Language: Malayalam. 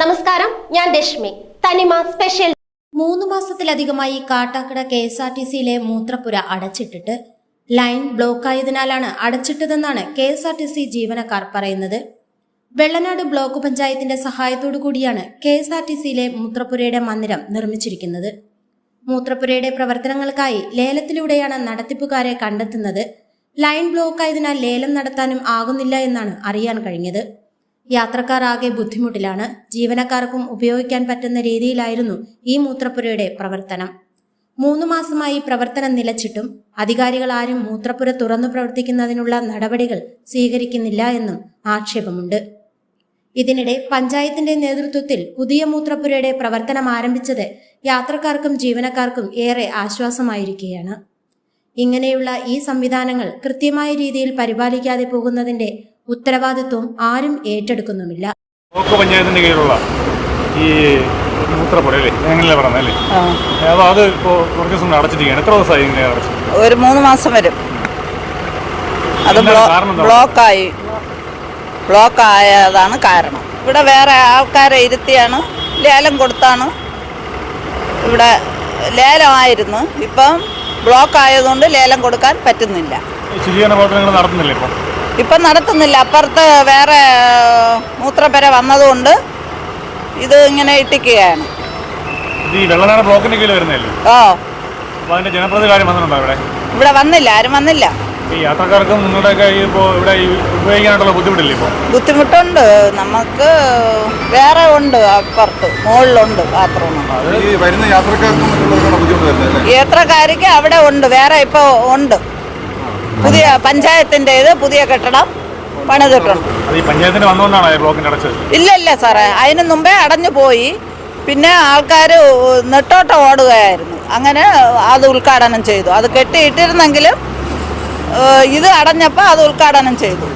നമസ്കാരം ഞാൻ രശ്മി. തനിമ സ്പെഷ്യൽ മൂന്ന് മാസത്തിലധികമായി Kattakada K S R T സിയിലെ മൂത്രപ്പുര അടച്ചിട്ടിട്ട് ലൈൻ ബ്ലോക്കായതിനാലാണ് അടച്ചിട്ടതെന്നാണ് K S R T C ജീവനക്കാർ പറയുന്നത്. വെള്ളനാട് ബ്ലോക്ക് പഞ്ചായത്തിന്റെ സഹായത്തോടു കൂടിയാണ് കെ എസ് ആർ ടി സിയിലെ മൂത്രപ്പുരയുടെ മന്ദിരം നിർമ്മിച്ചിരിക്കുന്നത്. മൂത്രപ്പുരയുടെ പ്രവർത്തനങ്ങൾക്കായി ലേലത്തിലൂടെയാണ് നടത്തിപ്പുകാരെ കണ്ടെത്തുന്നത് ലൈൻ ബ്ലോക്ക് ആയതിനാൽ ലേലം നടത്താനും ആകുന്നില്ല എന്നാണ് അറിയാൻ കഴിഞ്ഞത്. യാത്രക്കാർ ആകെ ബുദ്ധിമുട്ടിലാണ്. ജീവനക്കാർക്കും ഉപയോഗിക്കാൻ പറ്റുന്ന രീതിയിലായിരുന്നു ഈ മൂത്രപ്പുരയുടെ പ്രവർത്തനം. മൂന്നു മാസമായി പ്രവർത്തനം നിലച്ചിട്ടും അധികാരികൾ ആരും മൂത്രപ്പുര തുറന്നു പ്രവർത്തിക്കുന്നതിനുള്ള നടപടികൾ സ്വീകരിക്കുന്നില്ല എന്നും ആക്ഷേപമുണ്ട്. ഇതിനിടെ പഞ്ചായത്തിന്റെ നേതൃത്വത്തിൽ പുതിയ മൂത്രപ്പുരയുടെ പ്രവർത്തനം ആരംഭിച്ചത് യാത്രക്കാർക്കും ജീവനക്കാർക്കും ഏറെ ആശ്വാസമായിരിക്കുകയാണ്. ഇങ്ങനെയുള്ള ഈ സംവിധാനങ്ങൾ കൃത്യമായ രീതിയിൽ പരിപാലിക്കാതെ പോകുന്നതിന്റെ ഉത്തരവാദിത്വം ആരും ഏറ്റെടുക്കുന്നുമില്ല. ബ്ലോക്ക് പഞ്ചായത്തിന്റെ കീഴിലുള്ള ഈ അങ്ങനെയല്ലേ അപ്പോൾ അത് ഇപ്പോൾ കുറച്ച് ദിവസം അടച്ചിരിക്കുകയാണ്. എത്ര ദിവസമായി ഇങ്ങനെ അടച്ചിട്ട് ഒരു മൂന്ന് മാസം വരും. അത് ബ്ലോക്കായി. ബ്ലോക്ക് ആയതാണ് കാരണം. ഇവിടെ വേറെ ആൾക്കാരെ ഇരുത്തിയാണ്. ലേലം കൊടുത്താണ്. ഇവിടെ ലേലമായിരുന്നു ഇപ്പം ബ്ലോക്ക് ആയതുകൊണ്ട് ലേലം കൊടുക്കാൻ പറ്റുന്നില്ല. ശുചീകരണ പ്രവർത്തനങ്ങൾ നടത്തുന്നില്ല ഇപ്പോൾ ഇപ്പം നടത്തുന്നില്ല. അപ്പുറത്ത് വേറെ മൂത്രപ്പര വന്നതുകൊണ്ട് ഇത് ഇങ്ങനെ ഇട്ടിക്കുകയാണ്. ഈ വെള്ളനാട് ബ്ലോക്കിന്റെ കീഴിൽ വരുന്നതല്ലേ? ഓ. അപ്പോൾ അതിന്റെ ജനപ്രതി കാര്യം വന്നിട്ടുണ്ടോ ഇവിടെ ഇവിടെ വന്നില്ല. ആരും വന്നില്ല. ഈ യാത്രക്കാർക്കും നിങ്ങളുടെയൊക്കെ ഈ ഇപ്പോൾ ഇവിടെ ഉപയോഗിക്കാനായിട്ടുള്ള ബുദ്ധിമുട്ടില്ലേ ഇപ്പോൾ ബുദ്ധിമുട്ടുണ്ട്. നമുക്ക് വേറെ ഉണ്ട് അപ്പുറത്ത് മുകളിലുണ്ട് ബാത്റൂം ഈ വരുന്ന യാത്രക്കാർക്കും മറ്റുള്ളവർക്കാണ് ബുദ്ധിമുട്ട് വരുന്നത് അല്ലേ? യാത്രക്കാർക്ക് അവിടെ ഉണ്ട്. വേറെ ഇപ്പോൾ ഉണ്ട്. പുതിയ പഞ്ചായത്തിന്റെ ഇത് പുതിയ കെട്ടിടം പണിതിട്ടുണ്ട്. അത് ഈ പഞ്ചായത്തിന് വന്നുകൊണ്ടാണ് ഈ ബ്ലോക്കിന്റെ അടച്ചത്? ഇല്ല ഇല്ല സാറേ. അതിന് മുമ്പേ അടഞ്ഞു പോയി. പിന്നെ ആൾക്കാർ നെട്ടോട്ടം ഓടുകയായിരുന്നു. അങ്ങനെ അത് ഉദ്ഘാടനം ചെയ്തു. അത് കെട്ടിയിട്ടിരുന്നെങ്കിലും ഇത് അടഞ്ഞപ്പോൾ അത് ഉദ്ഘാടനം ചെയ്തു.